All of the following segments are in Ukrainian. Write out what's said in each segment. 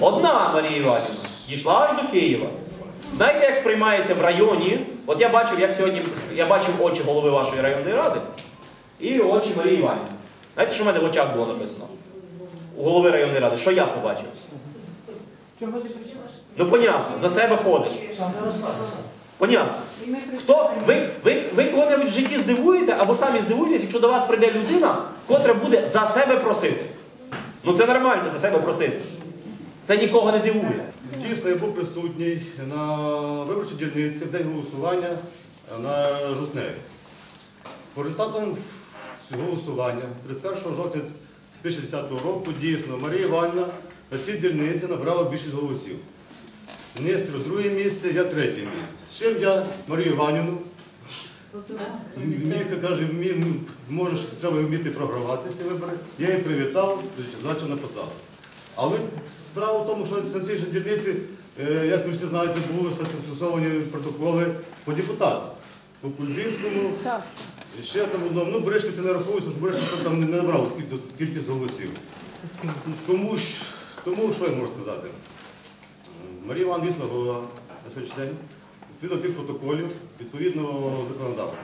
Одна Марія Іванівна дійшла аж до Києва. Знаєте, як сприймається в районі? От я бачив, як сьогодні я бачив очі голови вашої районної ради і очі Марії Іванівни. Знаєте, що в мене в очах було написано? У голови районної ради. Що я побачив? Ну, понятно, за себе ходиш. Понятно. Хто, ви, ви, ви коли-небудь в житті здивуєте або самі здивуєтесь, якщо до вас прийде людина, котра буде за себе просити. Ну це нормально за себе просити. Це нікого не дивує. Дійсно, я був присутній на виборчій дільниці в день голосування на Жутневі. По результатам голосування 31 жовтня 2010 року дійсно Марія Іванівна на цій дільниці набрала більшість голосів. Нестор друге місце, я третє місце. З чим я Марію Іванівну, Мілька каже, можеш, треба вміти програвати ці вибори. Я її привітав, значить написав. Але справа в тому, що на цій же дільниці, е, як ви всі знаєте, були застосовані протоколи по депутатах. По Кульбінському, ще там одному. Ну, Бережки це не рахується, що Бережки там не набрав кількість голосів. Тому, ж- тому що я можу сказати? Марія Іван дійсно голова на сьогоднішній день. Відповідно тих протоколів, відповідно законодавства.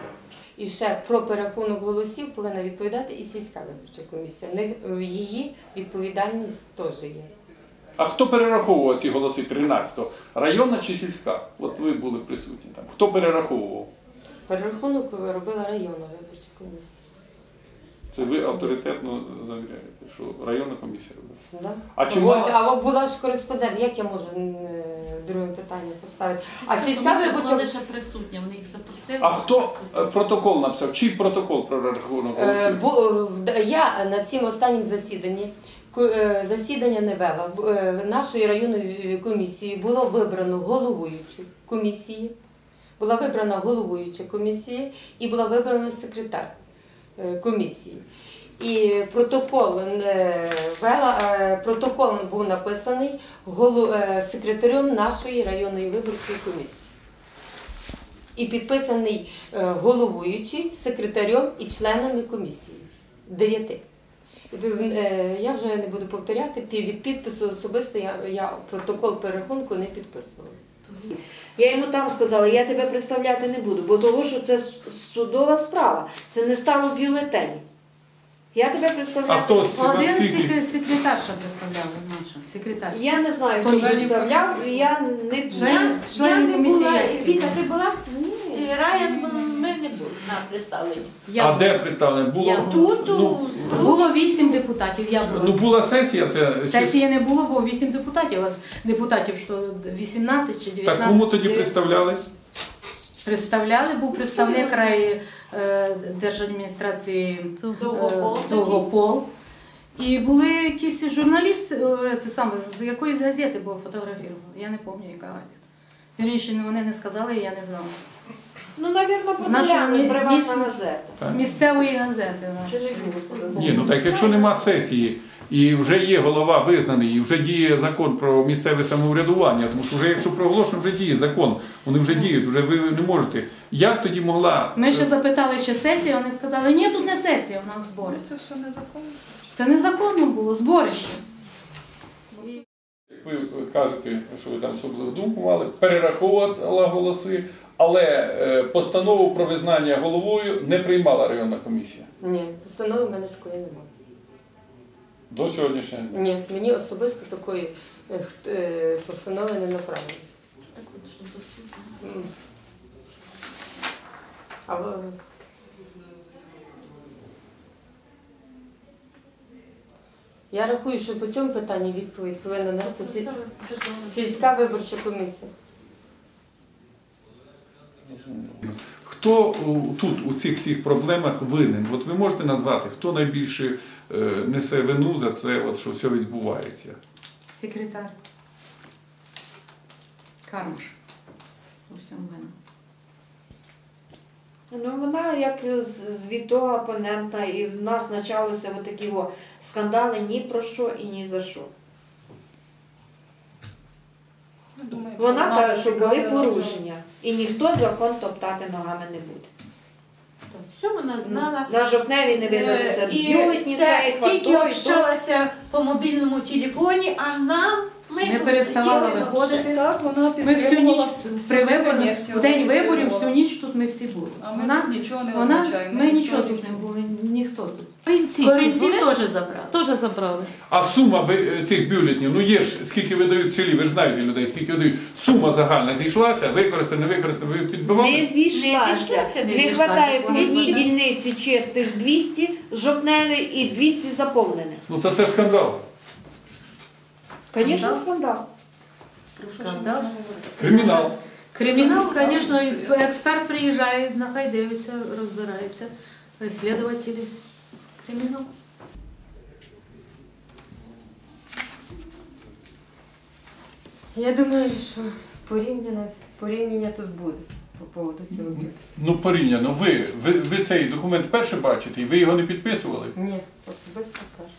І ще про перерахунок голосів повинна відповідати і сільська виборча комісія. Е, її відповідальність теж є. А хто перераховував ці голоси 13-го? Районна чи сільська? От ви були присутні там. Хто перераховував? Перерахунок робила районна виборча комісія. Це ви авторитетно завіряєте, що районна комісія робила. Да? А чи От, а от була ж кореспондент, як я можу е, друге питання поставити? А сільська комісія була лише присутня, вони їх запросили. А хто присутні. е, протокол написав? Чий протокол про рахунок Е, голосів? бу- е, Я на цім останнім засіданні ку- е, засідання не вела. Бу- е, Нашою районною комісією було вибрано головуючу комісії, була вибрана головуюча комісії і була вибрана секретар комісії. І протокол е, вела, е, протокол був написаний е, секретарем нашої районної виборчої комісії. І підписаний е, головуючий, секретарем і членами комісії. Дев'яти. Е, Я вже не буду повторяти, від підпису особисто я, я протокол перерахунку не підписувала. Я йому там сказала, я тебе представляти не буду, бо того, що це судова справа. Це не стало в бюлетені. Я тебе А представляти. хто Один наскільки? секре- секретарша представляла наша, секретар. Я не знаю, хто представляв, і я не Членів- Я членів не комісії була. я- Віка, ти була? Ні. Раян був, ми не були на представленні. Я А де представлені? Було, Я Тут, ну, тут. Було вісім депутатів, я ну, була. була сесія, це чи- Сесії не було, бо вісім депутатів. Вас депутатів, що 18 чи так 19. кому тоді представляли? Представляли, був представник рай е, держадміністрації Довгопол е, такий. Довгопол. І були якісь журналісти, е, те саме, з якоїсь газети було фотографірували. Я не пам'ятаю, яка газета. Вірніше, вони не сказали, я не знала. Ну, навірно, З нашої популярна мі- приватна міс- газета. Так. Місцевої газети. Чи не було? Ні, ну так якщо нема сесії і вже є голова визнаний, і вже діє закон про місцеве самоврядування, тому що вже якщо проголошено, вже діє закон, вони вже діють, вже ви не можете. Як тоді могла Ми ще запитали, чи сесія, вони сказали, ні, тут не сесія, у нас збори. Це що незаконно? Це незаконно було, зборище. Як ви кажете, що ви там особливу думку мали, перераховувала голоси, але е, постанову про визнання головою не приймала районна комісія Ні, постанови в мене такої немає. до сьогоднішнього дня. Ні, мені особисто такої е, е, постанови не направлено. Так от, що до суду. М. Але я рахую, що по цьому питанні відповідь повинна нести сіль- сільська виборча комісія. Хто тут у цих всіх проблемах винен? От ви можете назвати, хто найбільше е, несе вину за це, от, що все відбувається? Секретар. Кармаш. У всьому винна. Ну, вона як з- звітова опонента, і в нас почалися такі скандали ні про що і ні за що. Вона каже, що були порушення, і ніхто закон топтати ногами не буде. Все вона знала. На жовтневі не Е, видалися. І Бюлетні це цей, тільки общалася по мобільному телефоні, а нам ми Не переставала виходити. Так, вона Ми всю ніч при виборах, в день виборів, всю ніч тут ми всі були. А ми Вона, тут нічого не вона, означаємо. ми нічого тут не були, ніхто тут. Корінці Корінців теж забрали. теж забрали. А сума ви- е, цих бюлетнів, ну є ж, скільки видають в селі, ви ж знаєте людей, скільки видають. Сума загальна зійшлася, використана, не використана, ви підбивали? Не зійшлася. Не вистачає кожній дільниці чистих 200, жовтневі і 200 заповнених. Ну то це скандал. Звісно, скандал. Скандал. Кримінал. Кримінал, звісно, експерт приїжджає, нехай дивиться, розбирається. Слідувателі. Кримінал. Я думаю, що порівняно, порівняння тут буде по поводу цього підпису. Ну порівняно, ви, ви, ви цей документ перше бачите, і ви його не підписували. Ні, особисто перше.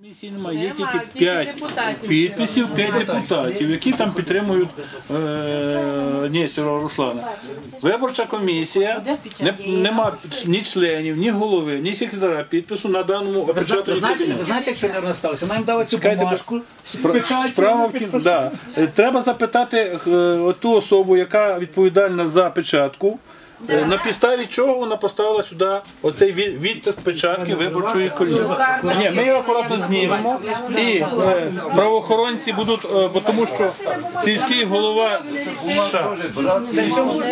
Комісії немає, є тільки 5 підписів, 5 депутатів, які там підтримують е, Руслана. Виборча комісія, не, нема ні членів, ні голови, ні секретаря підпису на даному Ви знаєте, ви знаєте, як це не сталося? Нам дали цю Чекайте, бумажку з Спра- Справа в тім, да. Е, треба запитати е, ту особу, яка відповідальна за печатку. Е, На підставі чого вона поставила сюди оцей від- відтиск печатки виборчої колії. Ні, ми його акуратно знімемо. І е, правоохоронці будуть, е, бо тому що сільський голова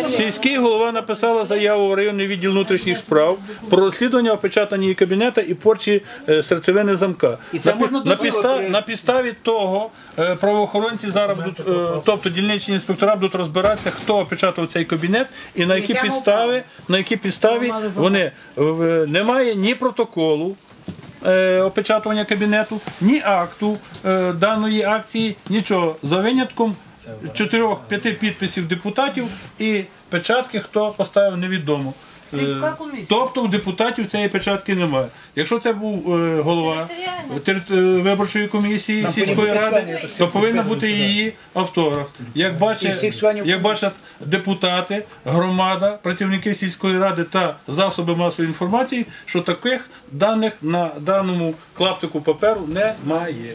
сільський голова написала заяву в районний відділ внутрішніх справ про розслідування опечатання її кабінета і порчі е, серцевини замка. І це на, можна пі- на, підстав, на підставі того е, правоохоронці зараз будуть, е, тобто дільничні інспектора будуть розбиратися, хто опечатав цей кабінет і на які підстави, на які підставі вони е, немає ні протоколу. е, Опечатування кабінету, ні акту е, даної акції, нічого. За винятком чотирьох-п'яти підписів депутатів і печатки, хто поставив, невідомо. Е, Тобто у депутатів цієї печатки немає. Якщо це був е, голова тери- е, виборчої комісії сільської ради, то повинен бути її автограф. Як І бачать, членів як бачать депутати, громада, працівники сільської ради та засоби масової інформації, що таких даних на даному клаптику паперу немає.